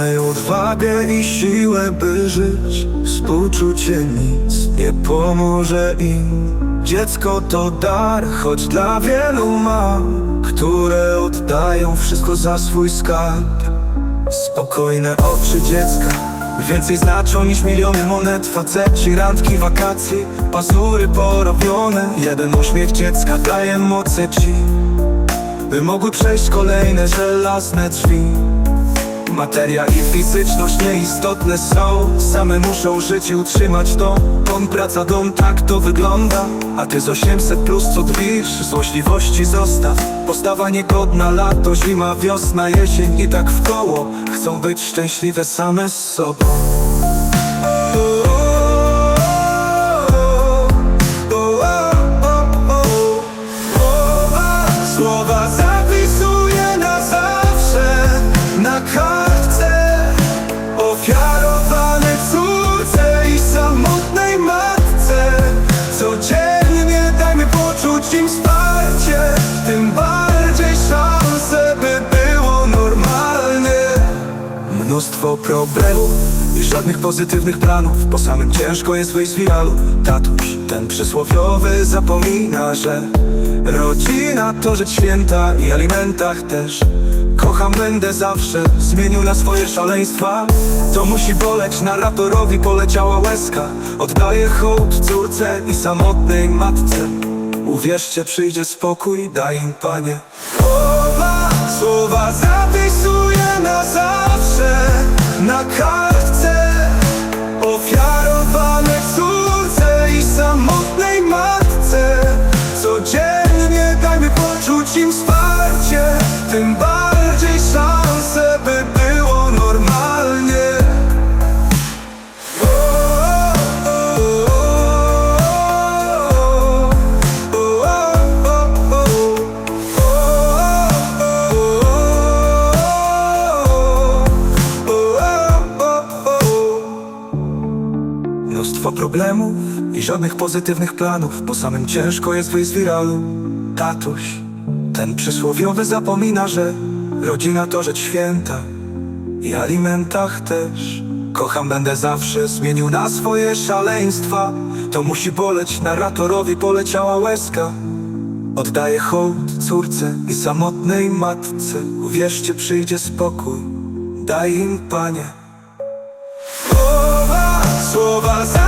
Mej odwagę i siłę, by żyć. Współczucie nic nie pomoże im. Dziecko to dar, choć dla wielu mam Które oddają wszystko za swój skarb. Spokojne oczy dziecka Więcej znaczą niż miliony monet. Faceci, randki, wakacje Pazury porobione. Jeden uśmiech dziecka daje moce ci By mogły przejść kolejne żelazne drzwi Materia i fizyczność nieistotne są. Same muszą żyć i utrzymać dom Dom, praca, dom, tak to wygląda. A ty z 800 plus co drwisz Złośliwości zostaw. Postawa niegodna, lato, zima, wiosna, jesień I tak w koło. Chcą być szczęśliwe same z sobą. Słowa Tym bardziej szanse, by było normalnie. Mnóstwo problemów i żadnych pozytywnych planów. Po samym ciężko jest wyjść z wiralu Tatuś, ten przysłowiowy zapomina, że Rodzina to rzecz święta i alimentach też. Kocham będę zawsze, zmienił na swoje szaleństwa. To musi boleć, narratorowi poleciała łezka. Oddaję hołd córce i samotnej matce Uwierzcie, przyjdzie spokój, daj im Panie. Słowa, słowa zapisuję na zawsze Na kartce. Ofiarowane córce i samotnej matce. Codziennie dajmy poczuć im wsparcie Mnóstwo problemów i żadnych pozytywnych planów. Po samym ciężko jest wyjść z wiralu Tatuś, ten przysłowiowy zapomina, że Rodzina to rzecz święta. I alimentach też. Kocham będę zawsze, zmienił na swoje szaleństwa. To musi boleć, narratorowi poleciała łezka. Oddaję hołd córce i samotnej matce. Uwierzcie, przyjdzie spokój. Daj im, Panie słowa